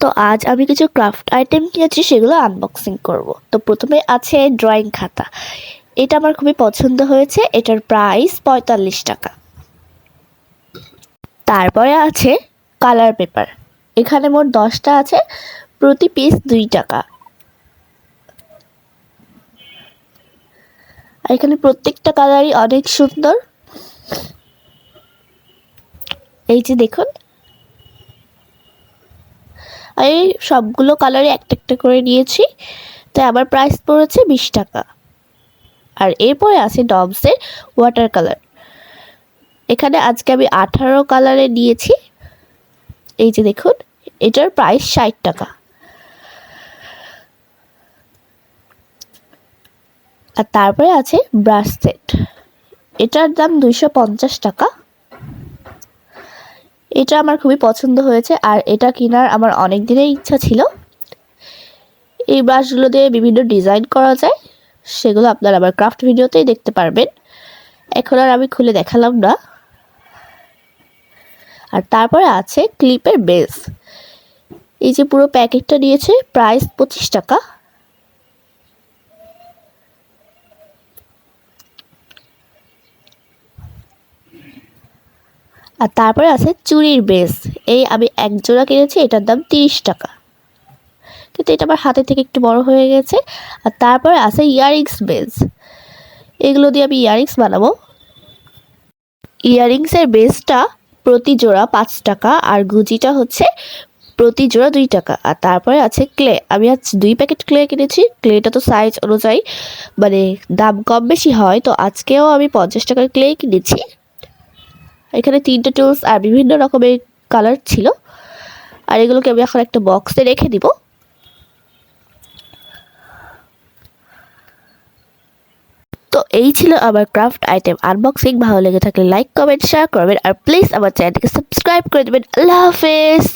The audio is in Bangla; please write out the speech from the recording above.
তো আজ আমি কিছু ক্রাফট আইটেম কিনেছি, সেগুলো আনবক্সিং করব। তো প্রথমে আছে ড্রয়িং খাতা। এটা আমার খুবই পছন্দ হয়েছে, এটার প্রাইস পঁয়তাল্লিশ টাকা। তারপরে আছে কালার পেপার এখানে মোট দশটা আছে, প্রতি পিস দুই টাকা। এখানে প্রত্যেকটা কালারই অনেক সুন্দর। এই যে দেখুন সবগুলো কালারই একটা একটা করে নিয়েছি। তাই আমার প্রাইস পড়েছে বিশ টাকা। আর এরপরে আছে ডবসের ওয়াটার কালার এখানে আজকে আমি আঠারো কালারে নিয়েছি। এই যে দেখুন, এটার প্রাইস ষাট টাকা। আর তারপরে আছে ব্রাশ সেট এটার দাম দুইশো পঞ্চাশ টাকা। এটা আমার খুবই পছন্দ হয়েছে আর এটা কেনার আমার অনেক দিনের ইচ্ছা ছিল। এই ব্রাশগুলো দিয়ে বিভিন্ন ডিজাইন করা যায়, সেগুলো আপনারা আমার ক্রাফট ভিডিওতেই দেখতে পারবেন। এখন আর আমি খুলে দেখালাম না। আর তারপরে আছে ক্লিপের বেস এই যে পুরো প্যাকেটটা নিয়েছে প্রাইস পঁচিশ টাকা। আর তারপরে আছে চুরির বেস। এই আমি এক জোড়া কিনেছি, এটার দাম তিরিশ টাকা। কিন্তু এটা আমার হাতে থেকে একটু বড় হয়ে গেছে। আর তারপরে আছে ইয়ারিংস বেস। এগুলো দিয়ে আমি ইয়ারিংস বানাবো। ইয়ারিংসের বেসটা প্রতি জোড়া পাঁচ টাকা আর গুজিটা হচ্ছে প্রতি জোড়া দুই টাকা। আর তারপরে আছে ক্লে, আমি আজ দুই প্যাকেট ক্লে কিনেছি। ক্লেটা তো সাইজ অনুযায়ী মানে দাম কম বেশি হয়, তো আজকেও আমি পঞ্চাশ টাকার ক্লে কিনেছি। এখানে তিনটে টুলস আর বিভিন্ন রকমের কালার ছিল। আর এগুলোকে আমি এখন একটা বক্সে রেখে দিব। তো এই ছিল আমার ক্রাফট আইটেম আনবক্সিং ভালো লেগে থাকলে লাইক কমেন্ট শেয়ার করবেন। আর প্লিজ আমার চ্যানেলকে সাবস্ক্রাইব করে দেবেন। আল্লাহ হাফেজ!